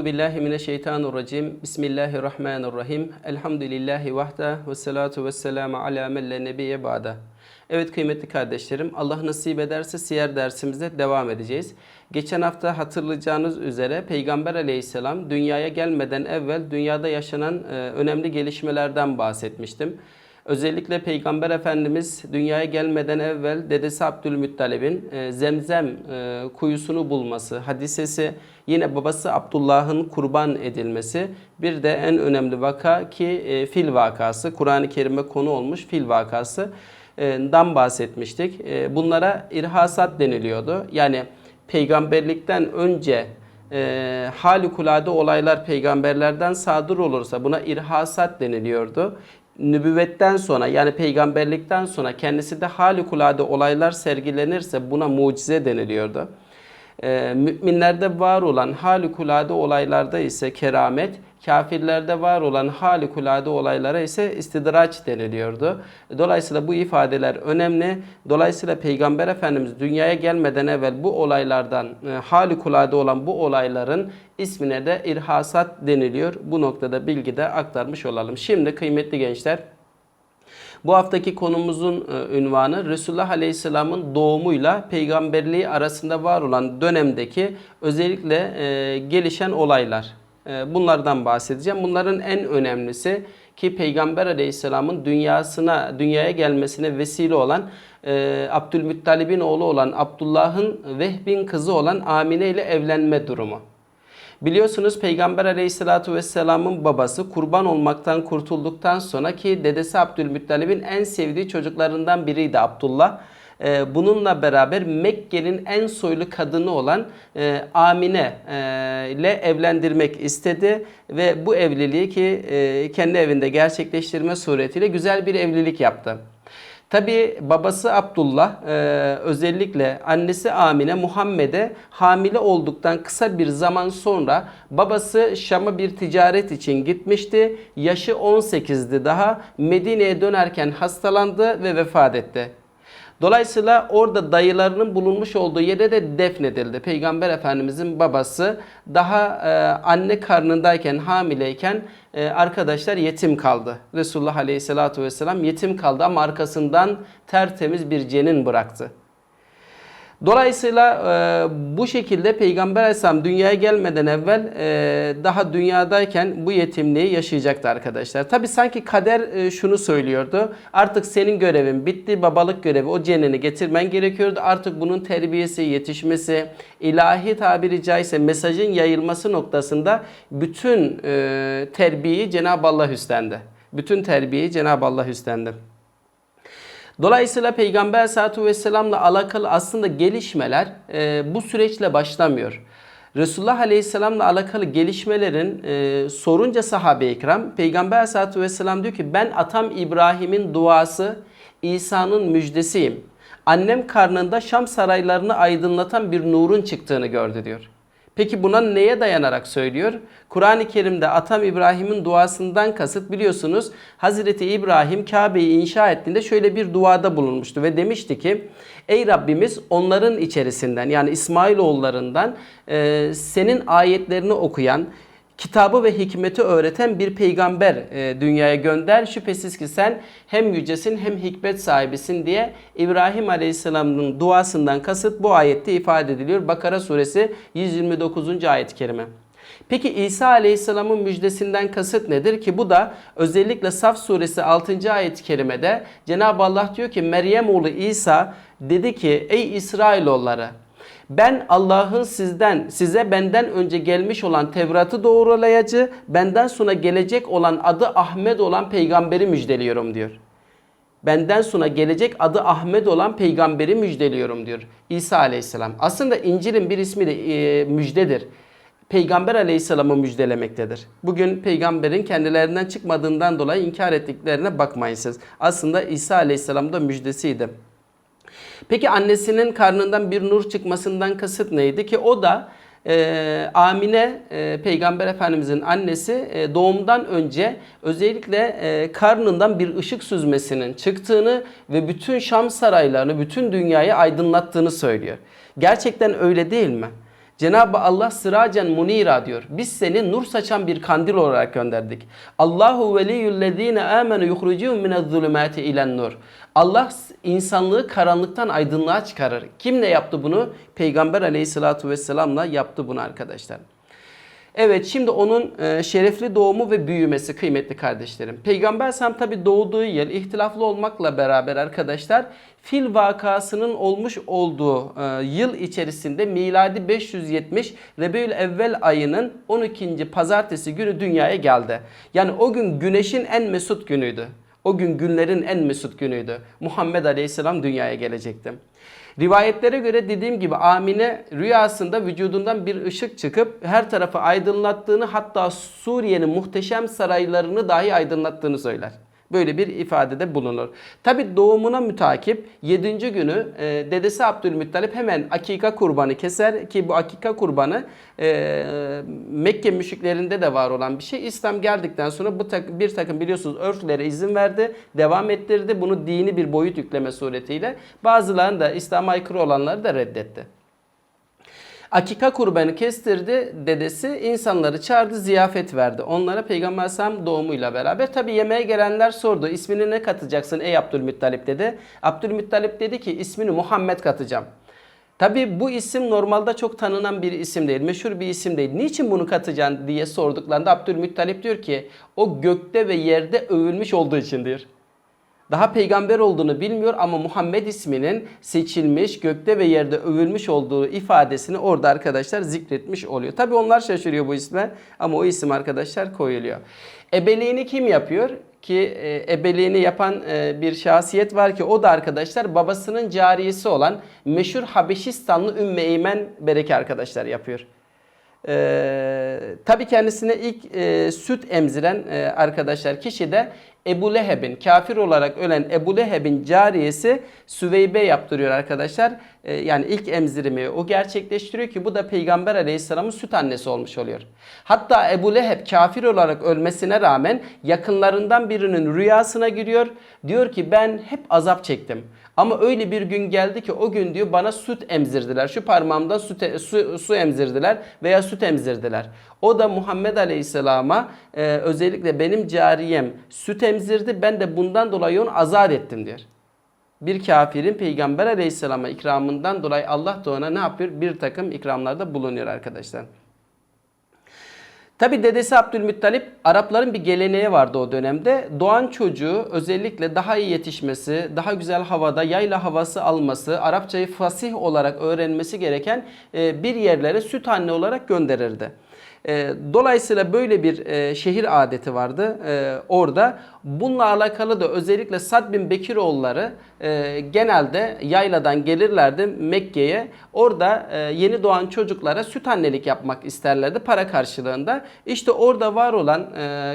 Euzu billahi mineşşeytanirracim. Bismillahirrahmanirrahim. Elhamdülillahi vahda ve salatu ve selamu ala men la nebiyye ba'da. Evet kıymetli kardeşlerim, Allah nasip ederse siyer dersimize devam edeceğiz. Geçen hafta hatırlayacağınız üzere Peygamber aleyhisselam dünyaya gelmeden evvel dünyada yaşanan e, önemli gelişmelerden bahsetmiştim. Özellikle Peygamber Efendimiz dünyaya gelmeden evvel dedesi Abdülmuttalib'in e, Zemzem e, kuyusunu bulması, hadisesi yine babası Abdullah'ın kurban edilmesi bir de en önemli vaka ki e, fil vakası, Kur'an-ı Kerim'e konu olmuş fil vakası dan bahsetmiştik. Bunlara irhasat deniliyordu. Yani peygamberlikten önce e, harikulade olaylar peygamberlerden sadır olursa buna irhasat deniliyordu. Nübüvvetten sonra yani peygamberlikten sonra kendisi de harikulade olaylar sergilenirse buna mucize deniliyordu. E, müminlerde var olan harikulade olaylarda ise keramet, kafirlerde var olan harikulade olaylara ise istidraç deniliyordu. Dolayısıyla bu ifadeler önemli. Dolayısıyla Peygamber Efendimiz dünyaya gelmeden evvel bu olaylardan e, harikulade olan bu olayların ismine de irhasat deniliyor. Bu noktada bilgi de aktarmış olalım. Şimdi kıymetli gençler bu haftaki konumuzun e, ünvanı Resulullah Aleyhisselam'ın doğumuyla peygamberliği arasında var olan dönemdeki özellikle e, gelişen olaylar. E, bunlardan bahsedeceğim. Bunların en önemlisi ki Peygamber Aleyhisselam'ın dünyasına, dünyaya gelmesine vesile olan e, Abdülmuttalib'in oğlu olan Abdullah'ın Vehb'in kızı olan Amine ile evlenme durumu. Biliyorsunuz Peygamber Aleyhisselatü Vesselam'ın babası kurban olmaktan kurtulduktan sonra ki dedesi Abdülmuttalib'in en sevdiği çocuklarından biriydi Abdullah. Ee, Bununla beraber Mekke'nin en soylu kadını olan e, Amine e, ile evlendirmek istedi ve bu evliliği ki e, kendi evinde gerçekleştirme suretiyle güzel bir evlilik yaptı. Tabi babası Abdullah e, özellikle annesi Amine Muhammed'e hamile olduktan kısa bir zaman sonra babası Şam'a bir ticaret için gitmişti. Yaşı 18'di daha. Medine'ye dönerken hastalandı ve vefat etti. Dolayısıyla orada dayılarının bulunmuş olduğu yere de defnedildi. Peygamber Efendimizin babası daha e, anne karnındayken, hamileyken e, arkadaşlar yetim kaldı. Resulullah Aleyhisselatü Vesselam yetim kaldı ama arkasından tertemiz bir cenin bıraktı. Dolayısıyla e, bu şekilde Peygamber Aleyhisselam dünyaya gelmeden evvel e, daha dünyadayken bu yetimliği yaşayacaktı arkadaşlar. Tabi sanki kader e, şunu söylüyordu. Artık senin görevin bitti. Babalık görevi o cenini getirmen gerekiyordu. Artık bunun terbiyesi, yetişmesi, ilahi tabiri caizse mesajın yayılması noktasında bütün e, terbiyeyi Cenab-ı Allah üstlendi. Bütün terbiyeyi Cenab-ı Allah üstlendi. Dolayısıyla Peygamber Aleyhisselatü Vesselam'la alakalı aslında gelişmeler e, bu süreçle başlamıyor. Resulullah Aleyhisselam'la alakalı gelişmelerin e, sorunca sahabe-i ikram Peygamber Aleyhisselatü Vesselam diyor ki ben atam İbrahim'in duası İsa'nın müjdesiyim. Annem karnında Şam saraylarını aydınlatan bir nurun çıktığını gördü diyor. Peki buna neye dayanarak söylüyor? Kur'an-ı Kerim'de Atam İbrahim'in duasından kasıt biliyorsunuz Hazreti İbrahim Kabe'yi inşa ettiğinde şöyle bir duada bulunmuştu ve demişti ki Ey Rabbimiz onların içerisinden yani İsmailoğullarından e, senin ayetlerini okuyan kitabı ve hikmeti öğreten bir peygamber e, dünyaya gönder. Şüphesiz ki sen hem yücesin hem hikmet sahibisin diye İbrahim Aleyhisselam'ın duasından kasıt bu ayette ifade ediliyor. Bakara suresi 129. ayet-i kerime. Peki İsa Aleyhisselam'ın müjdesinden kasıt nedir ki bu da özellikle Saf suresi 6. ayet-i kerimede Cenab-ı Allah diyor ki Meryem oğlu İsa dedi ki ey İsrailoğulları ben Allah'ın sizden, size benden önce gelmiş olan Tevrat'ı doğrulayıcı, benden sonra gelecek olan adı Ahmet olan peygamberi müjdeliyorum diyor. Benden sonra gelecek adı Ahmet olan peygamberi müjdeliyorum diyor İsa aleyhisselam. Aslında İncil'in bir ismi de e, müjdedir. Peygamber aleyhisselamı müjdelemektedir. Bugün peygamberin kendilerinden çıkmadığından dolayı inkar ettiklerine bakmayın siz. Aslında İsa aleyhisselam da müjdesiydi. Peki annesinin karnından bir nur çıkmasından kasıt neydi ki o da e, Amine e, Peygamber Efendimizin annesi e, doğumdan önce özellikle e, karnından bir ışık süzmesinin çıktığını ve bütün Şam saraylarını, bütün dünyayı aydınlattığını söylüyor. Gerçekten öyle değil mi? Cenab-ı Allah sıracen munira diyor. Biz seni nur saçan bir kandil olarak gönderdik. Allahu veliyyullezine amenu yuhricuhum minez-zulumati ilen nur. Allah insanlığı karanlıktan aydınlığa çıkarır. Kimle yaptı bunu? Peygamber aleyhissalatu vesselamla yaptı bunu arkadaşlar. Evet şimdi onun e, şerefli doğumu ve büyümesi kıymetli kardeşlerim. Peygamber Sam tabi doğduğu yıl ihtilaflı olmakla beraber arkadaşlar fil vakasının olmuş olduğu e, yıl içerisinde miladi 570 Rebeyül Evvel ayının 12. pazartesi günü dünyaya geldi. Yani o gün güneşin en mesut günüydü. O gün günlerin en mesut günüydü. Muhammed Aleyhisselam dünyaya gelecekti. Rivayetlere göre dediğim gibi Amine rüyasında vücudundan bir ışık çıkıp her tarafı aydınlattığını hatta Suriye'nin muhteşem saraylarını dahi aydınlattığını söyler. Böyle bir ifadede bulunur. Tabi doğumuna mütakip 7. günü e, dedesi Abdülmuttalip hemen akika kurbanı keser ki bu akika kurbanı e, Mekke müşriklerinde de var olan bir şey. İslam geldikten sonra bu tak, bir takım biliyorsunuz örflere izin verdi, devam ettirdi. Bunu dini bir boyut yükleme suretiyle. Bazılarını da İslam'a aykırı olanları da reddetti. Akika kurbanı kestirdi dedesi insanları çağırdı ziyafet verdi. Onlara Peygamber Aleyhisselam doğumuyla beraber tabi yemeğe gelenler sordu. İsmini ne katacaksın ey Abdülmuttalip dedi. Abdülmuttalip dedi ki ismini Muhammed katacağım. Tabi bu isim normalde çok tanınan bir isim değil, meşhur bir isim değil. Niçin bunu katacaksın diye sorduklarında Abdülmuttalip diyor ki o gökte ve yerde övülmüş olduğu içindir daha peygamber olduğunu bilmiyor ama Muhammed isminin seçilmiş, gökte ve yerde övülmüş olduğu ifadesini orada arkadaşlar zikretmiş oluyor. Tabi onlar şaşırıyor bu isme ama o isim arkadaşlar koyuluyor. Ebeliğini kim yapıyor? Ki e, ebeliğini yapan e, bir şahsiyet var ki o da arkadaşlar babasının cariyesi olan meşhur Habeşistanlı Ümmü Eymen Bereke arkadaşlar yapıyor. Ee, tabii kendisine ilk e, süt emziren e, arkadaşlar kişi de Ebu Leheb'in kafir olarak ölen Ebu Leheb'in cariyesi Süveybe yaptırıyor arkadaşlar. Ee, yani ilk emzirimi o gerçekleştiriyor ki bu da Peygamber Aleyhisselam'ın süt annesi olmuş oluyor. Hatta Ebu Leheb kafir olarak ölmesine rağmen yakınlarından birinin rüyasına giriyor. Diyor ki ben hep azap çektim. Ama öyle bir gün geldi ki o gün diyor bana süt emzirdiler. Şu parmağımdan süt, su, su emzirdiler veya süt emzirdiler. O da Muhammed Aleyhisselam'a e, özellikle benim cariyem süt emzirdi. Ben de bundan dolayı onu azat ettim diyor. Bir kafirin Peygamber Aleyhisselam'a ikramından dolayı Allah da ona ne yapıyor? Bir takım ikramlarda bulunuyor arkadaşlar. Tabi dedesi Abdülmuttalip Arapların bir geleneği vardı o dönemde. Doğan çocuğu özellikle daha iyi yetişmesi, daha güzel havada yayla havası alması, Arapçayı fasih olarak öğrenmesi gereken e, bir yerlere süt anne olarak gönderirdi. E, dolayısıyla böyle bir e, şehir adeti vardı e, orada. Bununla alakalı da özellikle Sad bin Bekiroğulları e, genelde yayladan gelirlerdi Mekke'ye. Orada e, yeni doğan çocuklara süt annelik yapmak isterlerdi para karşılığında. İşte orada var olan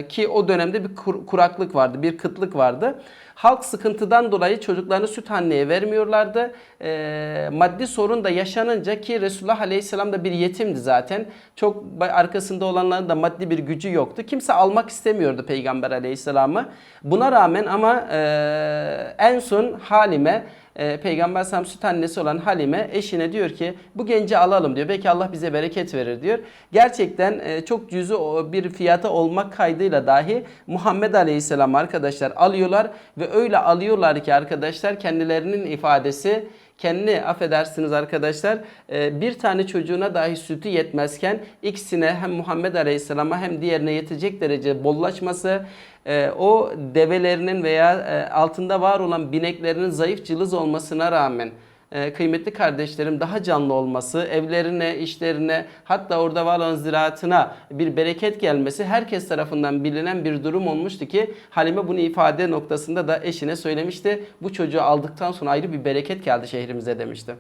ki o dönemde bir kur, kuraklık vardı, bir kıtlık vardı. Halk sıkıntıdan dolayı çocuklarını süt anneye vermiyorlardı. E, maddi sorun da yaşanınca ki Resulullah Aleyhisselam da bir yetimdi zaten. Çok arkasında olanların da maddi bir gücü yoktu. Kimse almak istemiyordu Peygamber Aleyhisselam'ı. Buna rağmen ama e, en son Halime e, Peygamber Sam süt annesi olan Halime eşine diyor ki bu genci alalım diyor. Belki Allah bize bereket verir diyor. Gerçekten e, çok cüzü bir fiyata olmak kaydıyla dahi Muhammed Aleyhisselam arkadaşlar alıyorlar ve öyle alıyorlar ki arkadaşlar kendilerinin ifadesi kendi affedersiniz arkadaşlar e, bir tane çocuğuna dahi sütü yetmezken ikisine hem Muhammed Aleyhisselam'a hem diğerine yetecek derece bollaşması e, o develerinin veya e, altında var olan bineklerinin zayıf cılız olmasına rağmen e, kıymetli kardeşlerim daha canlı olması, evlerine, işlerine hatta orada var olan ziraatına bir bereket gelmesi herkes tarafından bilinen bir durum olmuştu ki Halime bunu ifade noktasında da eşine söylemişti. Bu çocuğu aldıktan sonra ayrı bir bereket geldi şehrimize demişti.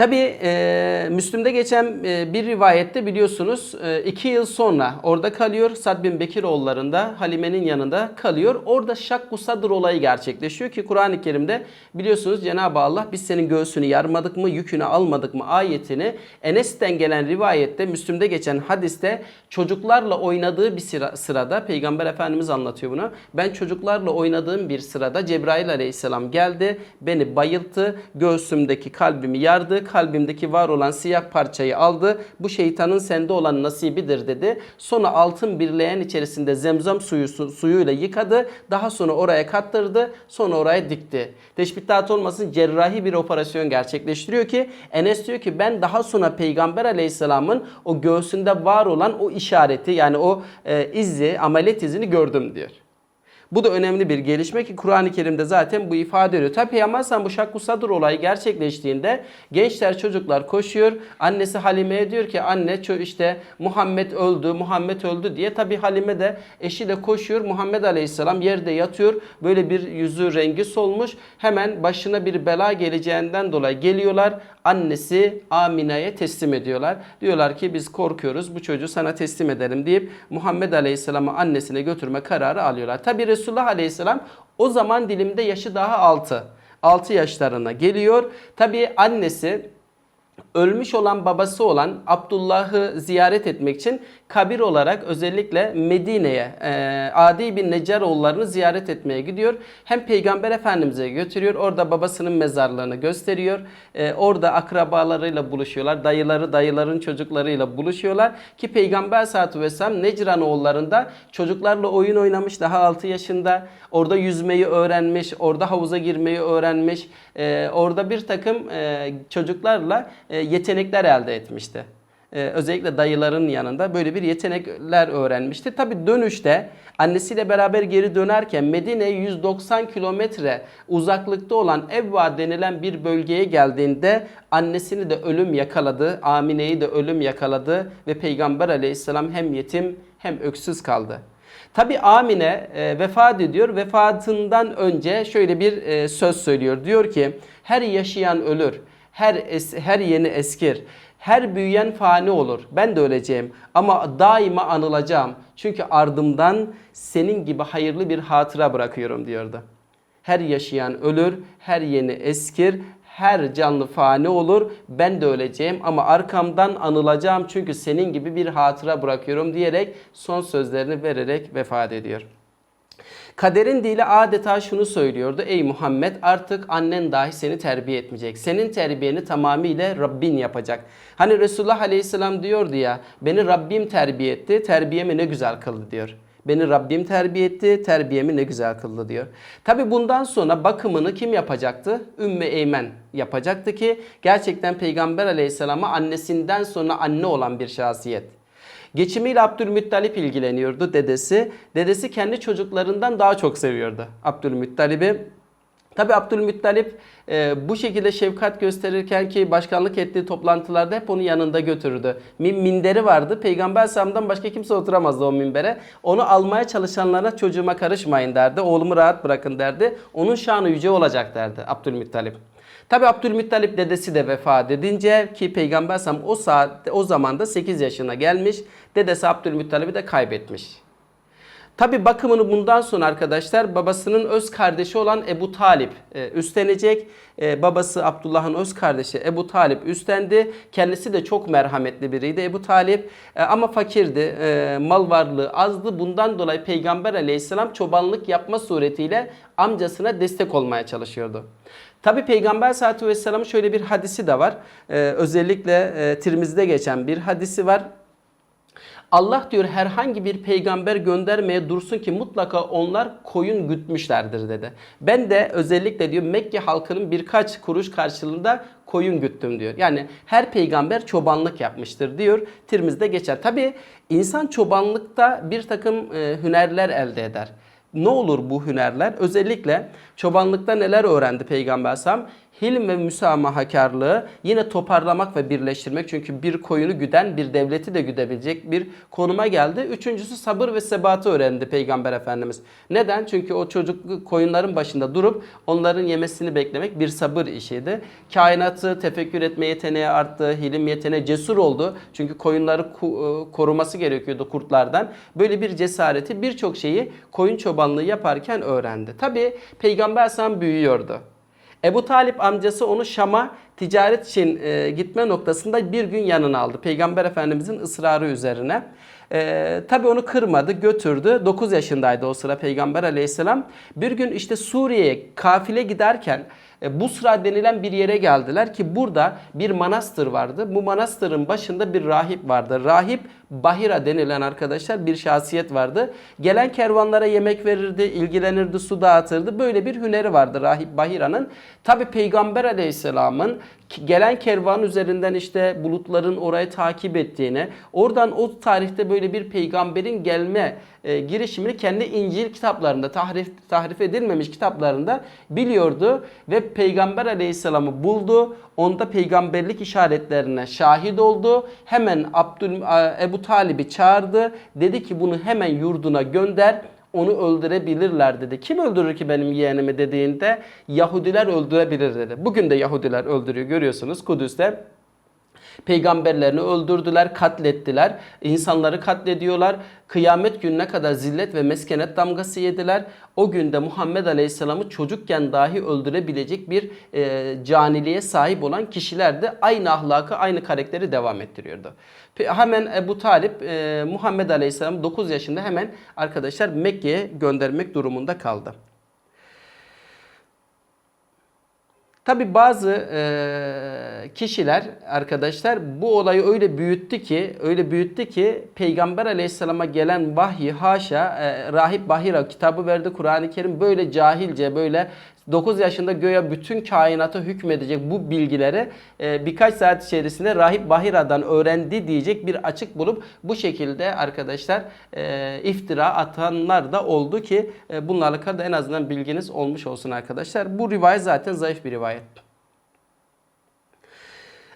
Tabi e, Müslüm'de geçen e, bir rivayette biliyorsunuz e, iki yıl sonra orada kalıyor. Sad bin Bekiroğullarında Halime'nin yanında kalıyor. Orada şakku sadır olayı gerçekleşiyor ki Kur'an-ı Kerim'de biliyorsunuz Cenab-ı Allah biz senin göğsünü yarmadık mı, yükünü almadık mı ayetini Enes'ten gelen rivayette Müslüm'de geçen hadiste çocuklarla oynadığı bir sıra, sırada Peygamber Efendimiz anlatıyor bunu. Ben çocuklarla oynadığım bir sırada Cebrail aleyhisselam geldi. Beni bayılttı. Göğsümdeki kalbimi yardı kalbimdeki var olan siyah parçayı aldı. Bu şeytanın sende olan nasibidir dedi. Sonra altın bir leğen içerisinde zemzem suyu su- suyuyla yıkadı. Daha sonra oraya kattırdı. Sonra oraya dikti. Teşbihat olmasın cerrahi bir operasyon gerçekleştiriyor ki Enes diyor ki ben daha sonra Peygamber Aleyhisselam'ın o göğsünde var olan o işareti yani o e, izi, ameliyat izini gördüm diyor. Bu da önemli bir gelişme ki Kur'an-ı Kerim'de zaten bu ifade ediyor. Tabi Aleyhisselam bu şakku sadır olayı gerçekleştiğinde gençler çocuklar koşuyor. Annesi Halime'ye diyor ki anne işte Muhammed öldü, Muhammed öldü diye. Tabi Halime de eşiyle koşuyor. Muhammed Aleyhisselam yerde yatıyor. Böyle bir yüzü rengi solmuş. Hemen başına bir bela geleceğinden dolayı geliyorlar. Annesi Amine'ye teslim ediyorlar. Diyorlar ki biz korkuyoruz bu çocuğu sana teslim edelim deyip Muhammed Aleyhisselam'ı annesine götürme kararı alıyorlar. Tabi Resulullah Aleyhisselam o zaman dilimde yaşı daha 6. 6 yaşlarına geliyor. Tabi annesi ölmüş olan babası olan Abdullah'ı ziyaret etmek için kabir olarak özellikle Medine'ye e, Adi bin Neccaroğullarını ziyaret etmeye gidiyor. Hem Peygamber Efendimiz'e götürüyor. Orada babasının mezarlığını gösteriyor. E, orada akrabalarıyla buluşuyorlar. Dayıları, dayıların çocuklarıyla buluşuyorlar. Ki Peygamber Aleyhisselatü Vesselam Necran oğullarında çocuklarla oyun oynamış daha 6 yaşında. Orada yüzmeyi öğrenmiş. Orada havuza girmeyi öğrenmiş. E, orada bir takım e, çocuklarla e, yetenekler elde etmişti. Ee, özellikle dayıların yanında böyle bir yetenekler öğrenmişti. Tabi dönüşte annesiyle beraber geri dönerken Medine'ye 190 kilometre uzaklıkta olan Evva denilen bir bölgeye geldiğinde annesini de ölüm yakaladı, Amine'yi de ölüm yakaladı ve Peygamber aleyhisselam hem yetim hem öksüz kaldı. Tabi Amine e, vefat ediyor. Vefatından önce şöyle bir e, söz söylüyor. Diyor ki her yaşayan ölür, her es- her yeni eskir. Her büyüyen fani olur. Ben de öleceğim ama daima anılacağım. Çünkü ardımdan senin gibi hayırlı bir hatıra bırakıyorum diyordu. Her yaşayan ölür, her yeni eskir, her canlı fani olur. Ben de öleceğim ama arkamdan anılacağım çünkü senin gibi bir hatıra bırakıyorum diyerek son sözlerini vererek vefat ediyor. Kaderin dili adeta şunu söylüyordu. Ey Muhammed artık annen dahi seni terbiye etmeyecek. Senin terbiyeni tamamıyla Rabbin yapacak. Hani Resulullah Aleyhisselam diyordu ya beni Rabbim terbiye etti, terbiyemi ne güzel kıldı diyor. Beni Rabbim terbiye etti, terbiyemi ne güzel kıldı diyor. Tabi bundan sonra bakımını kim yapacaktı? Ümmü Eymen yapacaktı ki gerçekten Peygamber Aleyhisselam'a annesinden sonra anne olan bir şahsiyet. Geçimiyle Abdülmuttalip ilgileniyordu dedesi. Dedesi kendi çocuklarından daha çok seviyordu Abdülmuttalip'i. Tabi Abdülmuttalip e, bu şekilde şefkat gösterirken ki başkanlık ettiği toplantılarda hep onu yanında götürürdü. Min, minderi vardı. Peygamber Sam'dan başka kimse oturamazdı o minbere. Onu almaya çalışanlara çocuğuma karışmayın derdi. Oğlumu rahat bırakın derdi. Onun şanı yüce olacak derdi Abdülmuttalip. Tabi Abdülmuttalip dedesi de vefat edince ki Peygamber Sam o saatte o zaman da 8 yaşına gelmiş. Dedesi Abdülmuttalip'i de kaybetmiş. Tabi bakımını bundan sonra arkadaşlar babasının öz kardeşi olan Ebu Talip e, üstlenecek. E, babası Abdullah'ın öz kardeşi Ebu Talip üstlendi. Kendisi de çok merhametli biriydi Ebu Talip E, ama fakirdi. E, mal varlığı azdı. Bundan dolayı Peygamber aleyhisselam çobanlık yapma suretiyle amcasına destek olmaya çalışıyordu. Tabi Peygamber Aleyhisselatü Vesselam'ın şöyle bir hadisi de var. E, özellikle e, Tirmiz'de geçen bir hadisi var. Allah diyor herhangi bir peygamber göndermeye dursun ki mutlaka onlar koyun gütmüşlerdir dedi. Ben de özellikle diyor Mekke halkının birkaç kuruş karşılığında koyun güttüm diyor. Yani her peygamber çobanlık yapmıştır diyor. Tirmiz'de geçer. Tabi insan çobanlıkta bir takım e, hünerler elde eder. Ne olur bu hünerler? Özellikle çobanlıkta neler öğrendi Peygamber Sam? Hilm ve müsamahakarlığı yine toparlamak ve birleştirmek. Çünkü bir koyunu güden bir devleti de güdebilecek bir konuma geldi. Üçüncüsü sabır ve sebatı öğrendi Peygamber Efendimiz. Neden? Çünkü o çocuk koyunların başında durup onların yemesini beklemek bir sabır işiydi. Kainatı tefekkür etme yeteneği arttı, hilim yeteneği cesur oldu. Çünkü koyunları e, koruması gerekiyordu kurtlardan. Böyle bir cesareti birçok şeyi koyun çobanlığı yaparken öğrendi. Tabi Peygamber Efendimiz büyüyordu. Ebu Talip amcası onu Şam'a ticaret için e, gitme noktasında bir gün yanına aldı. Peygamber Efendimizin ısrarı üzerine. Ee, tabii onu kırmadı, götürdü. 9 yaşındaydı o sıra Peygamber aleyhisselam. Bir gün işte Suriye'ye kafile giderken e, Busra denilen bir yere geldiler ki burada bir manastır vardı. Bu manastırın başında bir rahip vardı. Rahip Bahira denilen arkadaşlar bir şahsiyet vardı. Gelen kervanlara yemek verirdi, ilgilenirdi, su dağıtırdı. Böyle bir hüneri vardı Rahip Bahira'nın. Tabi Peygamber aleyhisselamın gelen kervan üzerinden işte bulutların orayı takip ettiğini, oradan o tarihte böyle bir peygamberin gelme e, girişimini kendi İncil kitaplarında, tahrif, tahrif edilmemiş kitaplarında biliyordu ve Peygamber Aleyhisselam'ı buldu. Onda peygamberlik işaretlerine şahit oldu. Hemen Abdül Ebu Talib'i çağırdı. Dedi ki bunu hemen yurduna gönder onu öldürebilirler dedi. Kim öldürür ki benim yeğenimi dediğinde Yahudiler öldürebilir dedi. Bugün de Yahudiler öldürüyor görüyorsunuz Kudüs'te. Peygamberlerini öldürdüler, katlettiler. İnsanları katlediyorlar. Kıyamet gününe kadar zillet ve meskenet damgası yediler. O günde Muhammed Aleyhisselam'ı çocukken dahi öldürebilecek bir e, caniliğe sahip olan kişiler de aynı ahlakı, aynı karakteri devam ettiriyordu. Hemen Ebu Talip e, Muhammed Aleyhisselam 9 yaşında hemen arkadaşlar Mekke'ye göndermek durumunda kaldı. Tabi bazı e, kişiler arkadaşlar bu olayı öyle büyüttü ki öyle büyüttü ki Peygamber Aleyhisselam'a gelen vahyi haşa e, Rahip Bahira kitabı verdi. Kur'an-ı Kerim böyle cahilce böyle 9 yaşında göya bütün kainata hükmedecek bu bilgileri e, birkaç saat içerisinde Rahip Bahira'dan öğrendi diyecek bir açık bulup bu şekilde arkadaşlar e, iftira atanlar da oldu ki e, bunlarla da en azından bilginiz olmuş olsun arkadaşlar. Bu rivayet zaten zayıf bir rivayet.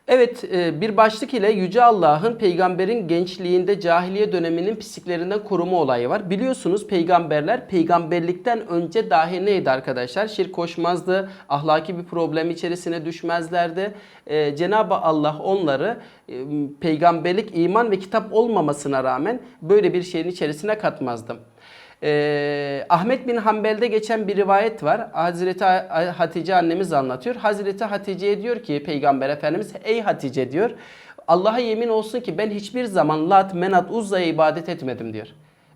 Evet e, bir başlık ile Yüce Allah'ın peygamberin gençliğinde cahiliye döneminin pisliklerinden koruma olayı var. Biliyorsunuz peygamberler peygamberlikten önce dahi neydi arkadaşlar? Şirk koşmazdı, ahlaki bir problem içerisine düşmezlerdi. E, Cenab-ı Allah onları e, peygamberlik, iman ve kitap olmamasına rağmen böyle bir şeyin içerisine katmazdı. Ee, Ahmet bin Hanbel'de geçen bir rivayet var. Hazreti Hatice annemiz anlatıyor. Hazreti Hatice'ye diyor ki Peygamber Efendimiz ey Hatice diyor. Allah'a yemin olsun ki ben hiçbir zaman Lat, Menat, Uzza'ya ibadet etmedim diyor.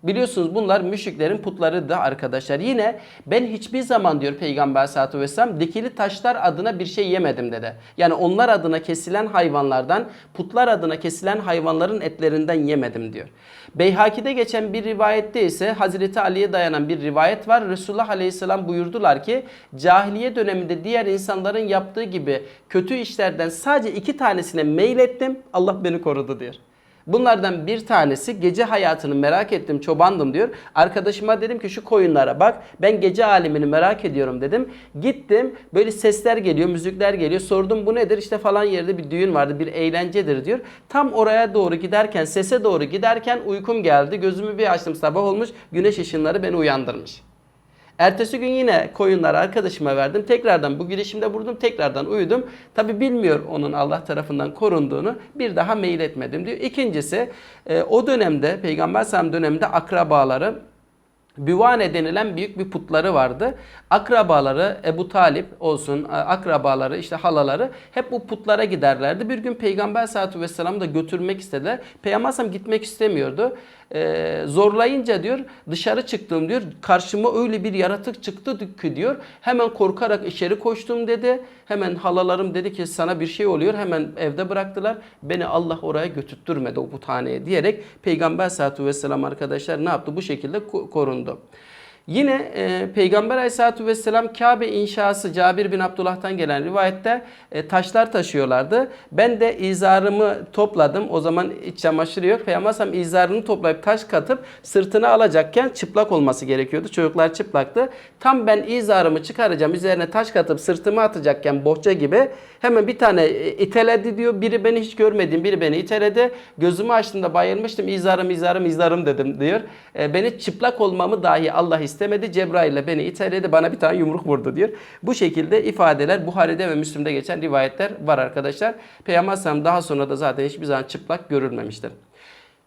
Biliyorsunuz bunlar müşriklerin putları da arkadaşlar. Yine ben hiçbir zaman diyor Peygamber sallallahu vesselam dikili taşlar adına bir şey yemedim dedi. Yani onlar adına kesilen hayvanlardan, putlar adına kesilen hayvanların etlerinden yemedim diyor. Beyhaki'de geçen bir rivayette ise Hazreti Ali'ye dayanan bir rivayet var. Resulullah Aleyhisselam buyurdular ki cahiliye döneminde diğer insanların yaptığı gibi kötü işlerden sadece iki tanesine meylettim. Allah beni korudu diyor. Bunlardan bir tanesi gece hayatını merak ettim çobandım diyor. Arkadaşıma dedim ki şu koyunlara bak ben gece alemini merak ediyorum dedim. Gittim böyle sesler geliyor müzikler geliyor sordum bu nedir işte falan yerde bir düğün vardı bir eğlencedir diyor. Tam oraya doğru giderken sese doğru giderken uykum geldi gözümü bir açtım sabah olmuş güneş ışınları beni uyandırmış. Ertesi gün yine koyunları arkadaşıma verdim. Tekrardan bu girişimde vurdum. Tekrardan uyudum. Tabi bilmiyor onun Allah tarafından korunduğunu. Bir daha mail etmedim diyor. İkincisi e, o dönemde Peygamber Sam döneminde akrabaları Büvane denilen büyük bir putları vardı. Akrabaları Ebu Talip olsun, akrabaları işte halaları hep bu putlara giderlerdi. Bir gün Peygamber sallallahu vesselam da götürmek istediler. Peygamber sallallahu gitmek istemiyordu. Ee, zorlayınca diyor dışarı çıktım diyor. Karşıma öyle bir yaratık çıktı ki diyor. Hemen korkarak içeri koştum dedi. Hemen halalarım dedi ki sana bir şey oluyor. Hemen evde bıraktılar. Beni Allah oraya götürtmedi o puthaneye diyerek Peygamber sallallahu vesselam arkadaşlar ne yaptı? Bu şekilde korundu. Yine e, Peygamber Aleyhisselatü Vesselam Kabe inşası Cabir bin Abdullah'tan gelen rivayette e, taşlar taşıyorlardı. Ben de izarımı topladım. O zaman iç çamaşırı yok. Peygamber Aleyhisselam izarını toplayıp taş katıp sırtına alacakken çıplak olması gerekiyordu. Çocuklar çıplaktı. Tam ben izarımı çıkaracağım. Üzerine taş katıp sırtıma atacakken bohça gibi hemen bir tane e, iteledi diyor. Biri beni hiç görmedim. Biri beni iteledi. Gözümü açtığımda bayılmıştım. İzarım, izarım, izarım dedim diyor. E, beni çıplak olmamı dahi Allah istemedi. Cebrail ile beni iteledi. Bana bir tane yumruk vurdu diyor. Bu şekilde ifadeler Buhari'de ve Müslim'de geçen rivayetler var arkadaşlar. Peygamber daha sonra da zaten hiçbir zaman çıplak görülmemiştir.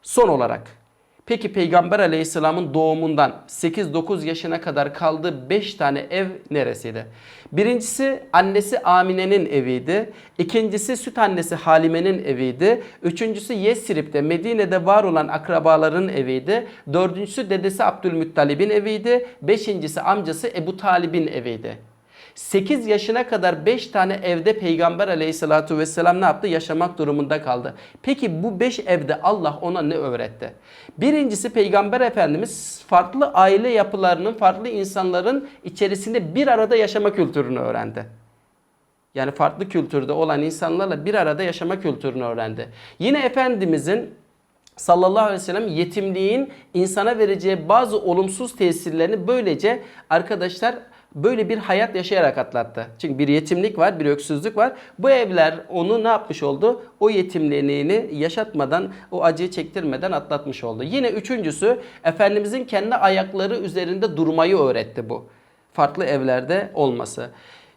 Son olarak Peki Peygamber Aleyhisselam'ın doğumundan 8-9 yaşına kadar kaldığı 5 tane ev neresiydi? Birincisi annesi Amine'nin eviydi. İkincisi süt annesi Halime'nin eviydi. Üçüncüsü Yesrib'de Medine'de var olan akrabaların eviydi. Dördüncüsü dedesi Abdülmuttalib'in eviydi. Beşincisi amcası Ebu Talib'in eviydi. 8 yaşına kadar 5 tane evde Peygamber aleyhissalatu vesselam ne yaptı? Yaşamak durumunda kaldı. Peki bu 5 evde Allah ona ne öğretti? Birincisi Peygamber Efendimiz farklı aile yapılarının, farklı insanların içerisinde bir arada yaşama kültürünü öğrendi. Yani farklı kültürde olan insanlarla bir arada yaşama kültürünü öğrendi. Yine Efendimizin sallallahu aleyhi ve sellem yetimliğin insana vereceği bazı olumsuz tesirlerini böylece arkadaşlar böyle bir hayat yaşayarak atlattı. Çünkü bir yetimlik var, bir öksüzlük var. Bu evler onu ne yapmış oldu? O yetimliğini yaşatmadan, o acıyı çektirmeden atlatmış oldu. Yine üçüncüsü Efendimizin kendi ayakları üzerinde durmayı öğretti bu. Farklı evlerde olması.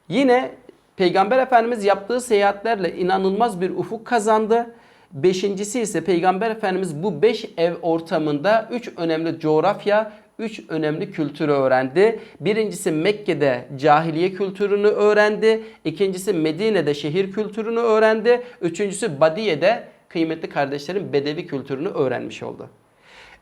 Yine Peygamber Efendimiz yaptığı seyahatlerle inanılmaz bir ufuk kazandı. Beşincisi ise Peygamber Efendimiz bu beş ev ortamında üç önemli coğrafya, üç önemli kültürü öğrendi. Birincisi Mekke'de cahiliye kültürünü öğrendi. İkincisi Medine'de şehir kültürünü öğrendi. Üçüncüsü Badiye'de kıymetli kardeşlerin bedevi kültürünü öğrenmiş oldu.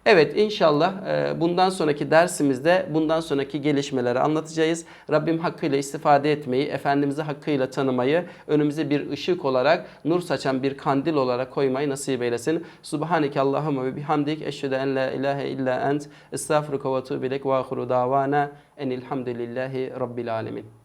Evet inşallah e, bundan sonraki dersimizde bundan sonraki gelişmeleri anlatacağız. Rabbim hakkıyla istifade etmeyi, Efendimiz'i hakkıyla tanımayı, önümüze bir ışık olarak, nur saçan bir kandil olarak koymayı nasip eylesin. Subhaneke Allahümme ve bihamdik. Eşhedü en la ilahe illa ent. Estağfurullah ve tuğbilek ve ahiru davana. Enilhamdülillahi Rabbil alemin.